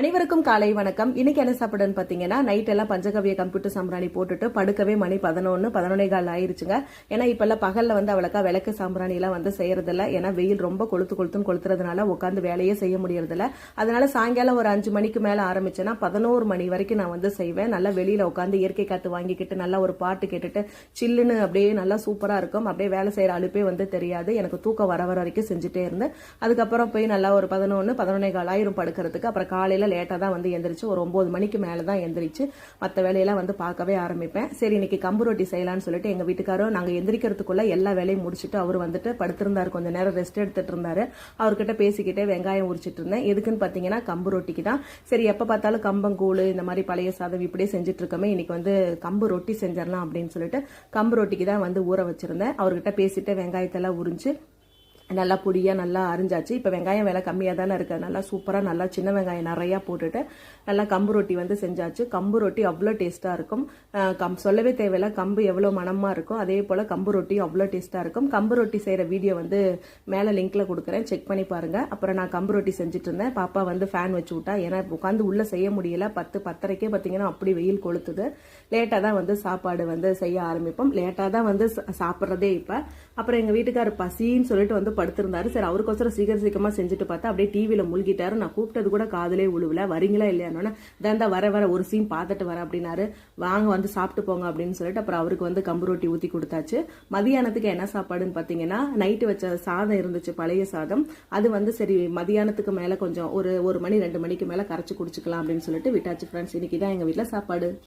அனைவருக்கும் காலை வணக்கம். இன்னைக்கு என்ன சாப்பிடுன்னு பாத்தீங்கன்னா நைட் எல்லாம் பஞ்சகவிய கம்ப்யூட்டர் சாம்பிராணி போட்டுட்டு படுக்கவே மணி பதினொன்னு பதினொன்னே கால் ஆயிருச்சுங்க. ஏன்னா இப்ப எல்லாம் பகல்ல வந்து அவளுக்கா விளக்கு சாம்பிராணி எல்லாம் வந்து செய்யறதில்ல. ஏன்னா வெயில் ரொம்ப கொளுத்து கொளுத்துன்னு கொளுத்துறதுனால உட்காந்து வேலையே செய்ய முடியறதில்ல. அதனால சாயங்காலம் ஒரு அஞ்சு மணிக்கு மேல ஆரம்பிச்சேன்னா பதினோரு மணி வரைக்கும் நான் வந்து செய்வேன். நல்லா வெளியில உட்காந்து இயற்கை காத்து வாங்கிக்கிட்டு நல்லா ஒரு பாட்டு கேட்டுட்டு சில்லுன்னு அப்படியே நல்லா சூப்பரா இருக்கும். அப்படியே வேலை செய்யற அழுப்பே வந்து தெரியாது. எனக்கு தூக்கம் வர வர வரைக்கும் செஞ்சுட்டே இருந்தேன். அதுக்கப்புறம் போய் நல்லா ஒரு பதினொன்னு பதினொன்னே கால் ஆயிரம் படுக்கிறதுக்கு. அப்புறம் காலையில லேட்டாக தான் வந்து எந்திரிச்சு ஒரு ஒம்பது மணிக்கு மேலே தான் எந்திரிச்சு மற்ற வேலையெல்லாம் வந்து பார்க்கவே ஆரம்பிப்பேன். சரி இன்னைக்கு கம்பு ரொட்டி செய்யலான்னு சொல்லிட்டு எங்கள் வீட்டுக்காரரும் நாங்கள் எந்திரிக்கிறதுக்குள்ளே எல்லா வேலையும் முடிச்சுட்டு அவர் வந்துட்டு படுத்திருந்தாரு. கொஞ்ச நேரம் ரெஸ்ட் எடுத்துட்டு இருந்தாரு. அவர்கிட்ட பேசிக்கிட்டே வெங்காயம் உரிச்சிட்டு இருந்தேன். எதுக்குன்னு பார்த்தீங்கன்னா கம்பு ரொட்டிக்கு தான். சரி எப்போ பார்த்தாலும் கம்பங்கூழ் இந்த மாதிரி பழைய சாதம் இப்படியே செஞ்சுட்டு இருக்கோமே இன்னைக்கு வந்து கம்பு ரொட்டி செஞ்சிடலாம் அப்படின்னு சொல்லிட்டு கம்பு ரொட்டிக்கு தான் வந்து ஊற வச்சிருந்தேன். அவர்கிட்ட பேசிட்டு வெங்காயத்தெல்லாம் உரிஞ்சு நல்லா பொடியாக நல்லா அரிஞ்சாச்சு. இப்போ வெங்காயம் விலை கம்மியாக தானே இருக்குது நல்லா சூப்பராக நல்லா சின்ன வெங்காயம் நிறையா போட்டுட்டு நல்லா கம்பு ரொட்டி வந்து செஞ்சாச்சு. கம்பு ரொட்டி அவ்வளோ டேஸ்ட்டாக இருக்கும். கம் சொல்லவே தேவையில்ல. கம்பு எவ்வளோ மணமாக இருக்கும் அதே போல் கம்பு ரொட்டியும் அவ்வளோ டேஸ்ட்டாக இருக்கும். கம்பு ரொட்டி செய்கிற வீடியோ வந்து மேலே லிங்க்கில் கொடுக்குறேன். செக் பண்ணி பாருங்கள் அப்புறம் நான் கம்பு ரொட்டி செஞ்சுட்டு இருந்தேன். பாப்பா வந்து ஃபேன் வச்சு விட்டா. ஏன்னா உட்காந்து உள்ளே செய்ய முடியல. பத்து பத்தரைக்கே பார்த்தீங்கன்னா அப்படி வெயில் கொளுத்துது. லேட்டாக தான் வந்து சாப்பாடு வந்து செய்ய ஆரம்பிப்போம். லேட்டாக தான் வந்து சாப்பிட்றதே இப்போ. அப்புறம் எங்கள் வீட்டுக்கார் பசின்னு சொல்லிட்டு வந்து படுத்திருந்தாரு. சரி அவருக்கோசரம் சீக்கிரம் சீக்கிரமாக செஞ்சுட்டு பார்த்தா அப்படியே டிவியில் முழுகிட்டாரு. நான் கூப்பிட்டது கூட காதலே உழுவல. வரீங்களா இல்லையானோன்னு தான் வர வர ஒரு சீன் பார்த்துட்டு வரேன் அப்படின்னாரு. வாங்க வந்து சாப்பிட்டு போங்க அப்படின்னு சொல்லிட்டு அப்புறம் அவருக்கு வந்து கம்பு ரொட்டி ஊற்றி கொடுத்தாச்சு. மதியானத்துக்கு என்ன சாப்பாடுன்னு பார்த்தீங்கன்னா நைட்டு வச்ச சாதம் இருந்துச்சு பழைய சாதம். அது வந்து சரி மதியானத்துக்கு மேலே கொஞ்சம் ஒரு ஒரு மணி ரெண்டு மணிக்கு மேலே கரைச்சி குடிச்சுக்கலாம் அப்படின்னு சொல்லிட்டு விட்டாச்சு ஃப்ரெண்ட்ஸ் இன்னைக்கு தான் எங்கள் வீட்டில் சாப்பாடு.